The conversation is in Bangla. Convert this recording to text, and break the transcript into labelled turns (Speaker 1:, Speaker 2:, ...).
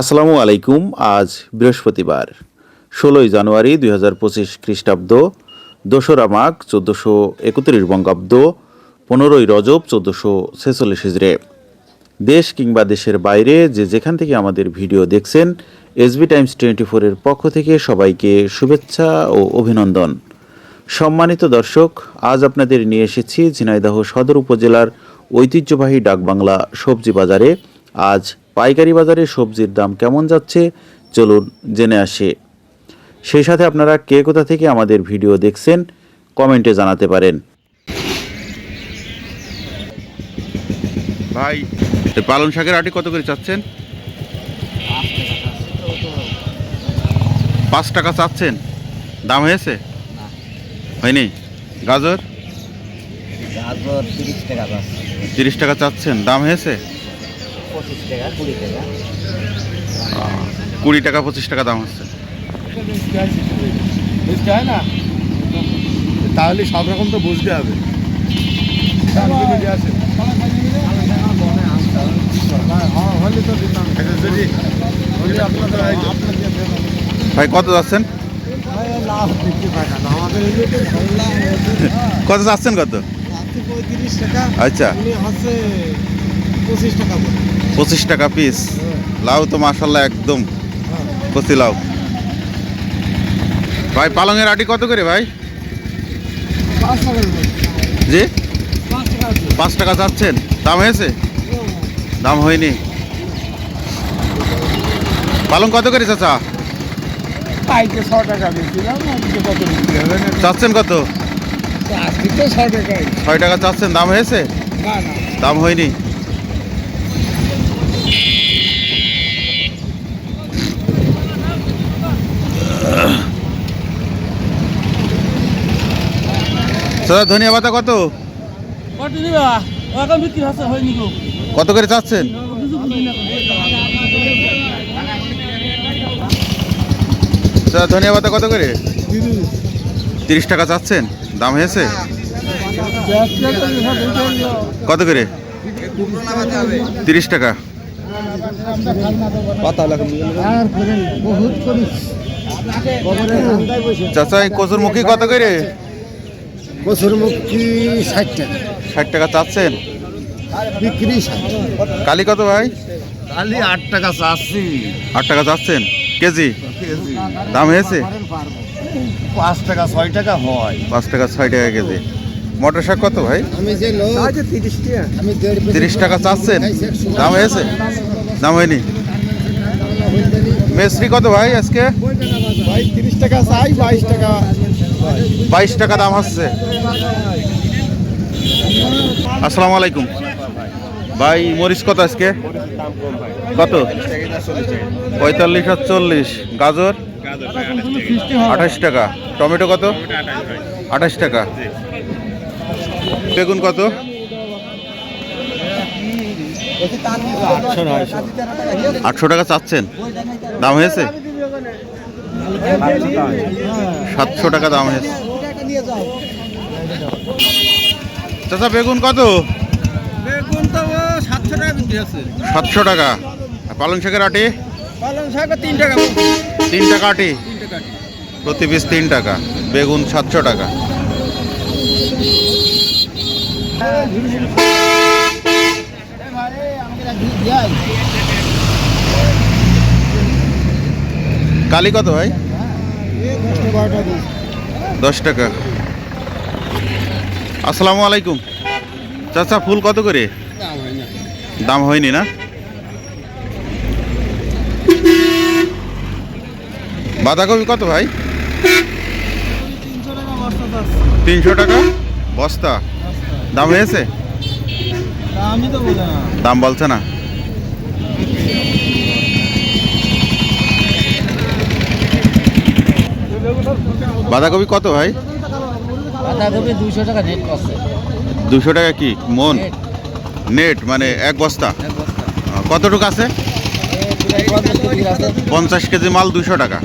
Speaker 1: আসসালামু আলাইকুম, আজ বৃহস্পতিবার, ষোলোই জানুয়ারি দুই হাজার পঁচিশ খ্রিস্টাব্দ, দোসরা মাঘ চোদ্দোশো একত্রিশ বঙ্গাব্দ, পনেরোই রজব চোদ্দোশো ছেচল্লিশ হিজড়ে। দেশ কিংবা দেশের বাইরে যে যেখান থেকে আমাদের ভিডিও দেখছেন এসবি টাইমস টোয়েন্টি ফোরের পক্ষ থেকে সবাইকে শুভেচ্ছা ও অভিনন্দন। সম্মানিত দর্শক, আজ আপনাদের নিয়ে এসেছি ঝিনাইদহ সদর উপজেলার ঐতিহ্যবাহী ডাকবাংলা সবজি বাজারে। আজ পাইকারি বাজারে সবজির দাম কেমন যাচ্ছে চলুন জেনে আসে। সেই সাথে আপনারা কে কোথা থেকে আমাদের ভিডিও দেখছেন কমেন্টে জানাতে পারেন। ভাই পালন শাকের আটি কত করে চাচ্ছেন? পাঁচ টাকা চাচ্ছেন? দাম হয়েছে? হয়নি? গাজর?
Speaker 2: গাজর তিরিশ টাকা
Speaker 1: চাচ্ছেন দাম হয়েছে?
Speaker 2: পঁচিশ টাকা কুড়ি টাকা।
Speaker 1: কুড়ি টাকা পঁচিশ টাকা দাম হচ্ছে।
Speaker 3: বুঝতে হয় না তাহলে সব রকম তো বুঝতে হবে।
Speaker 1: ভাই কত যাচ্ছেন? কত যাচ্ছেন কত? আচ্ছা।
Speaker 3: পঁচিশ টাকা
Speaker 1: পঁচিশ টাকা পিস লাউ তো মাসাল্লাহ একদম কচি লাউ। ভাই পালংয়ের আটি কত করে ভাই। জি?
Speaker 3: পাঁচ টাকা
Speaker 1: যাচ্ছেন দাম হয়েছে? দাম হয়নি। পালং কত করে চাচা? চাচ্ছেন কত? ছয় টাকা চাচ্ছেন দাম হয়েছে? দাম হয়নি? দাদা ধনিয়া পাতা কত?
Speaker 4: কত
Speaker 1: করে চাচ্ছেন? দাদা ধনিয়া পাতা কত করে? তিরিশ টাকা চাচ্ছেন? দাম হয়েছে? কত করে? তিরিশ টাকা। চাচা এই কচুরমুখী কত করে?
Speaker 3: কচুর মুখি ষাট টাকা।
Speaker 1: ষাট টাকা চাচ্ছেন?
Speaker 3: বিক্রি
Speaker 1: কালি কত ভাই?
Speaker 3: খালি আট টাকা চাচ্ছি।
Speaker 1: আট টাকা চাচ্ছেন? কেজি? দাম হয়েছে?
Speaker 3: পাঁচ টাকা ছয় টাকা হয়।
Speaker 1: পাঁচ টাকা ছয় টাকা কেজি। মটর শাক কত ভাই?
Speaker 3: আমি যে তিরিশ টাকা।
Speaker 1: তিরিশ টাকা চাচ্ছেন? দাম হয়েছে? দাম হয়নি। মেসরি কত ভাই আজকে?
Speaker 3: ভাই তিরিশ টাকা চাই বাইশ টাকা।
Speaker 1: বাইশ টাকা দাম হচ্ছে। আসসালামু আলাইকুম। ভাই, মরিচ কত আজকে? কত? পঁয়তাল্লিশ আর চল্লিশ। গাজর? আঠাশ টাকা। টমেটো কত? আঠাশ টাকা। বেগুন কত? আটশো টাকা চাচ্ছেন। দাম হয়েছে? সাতশো টাকা দাম হয়েছে চাচা বেগুন কত?
Speaker 4: বেগুন তো সাতশো টাকা বিক্রি হচ্ছে।
Speaker 1: সাতশো টাকা। পালং শাকের আটি?
Speaker 4: পালং শাক তিন টাকা
Speaker 1: তিন টাকা আটি। প্রতি পিস তিন টাকা। বেগুন সাতশো টাকা। কালি কত ভাই? দশ টাকা। আসসালামু আলাইকুম। চাচা ফুল কত করে? দাম হয়নি না? বাঁধাকপি কত ভাই? তিনশো টাকা বস্তা। দাম হয়েছে? দাম বলছে না। বাঁধাকপি কত ভাই?
Speaker 2: বাঁধাকপি দুশো টাকা নেট করছে
Speaker 1: দুশো টাকা কি? মন? নেট মানে এক বস্তা? কতটুকু আছে?
Speaker 2: পঞ্চাশ কেজি
Speaker 1: মাল দুশো টাকা।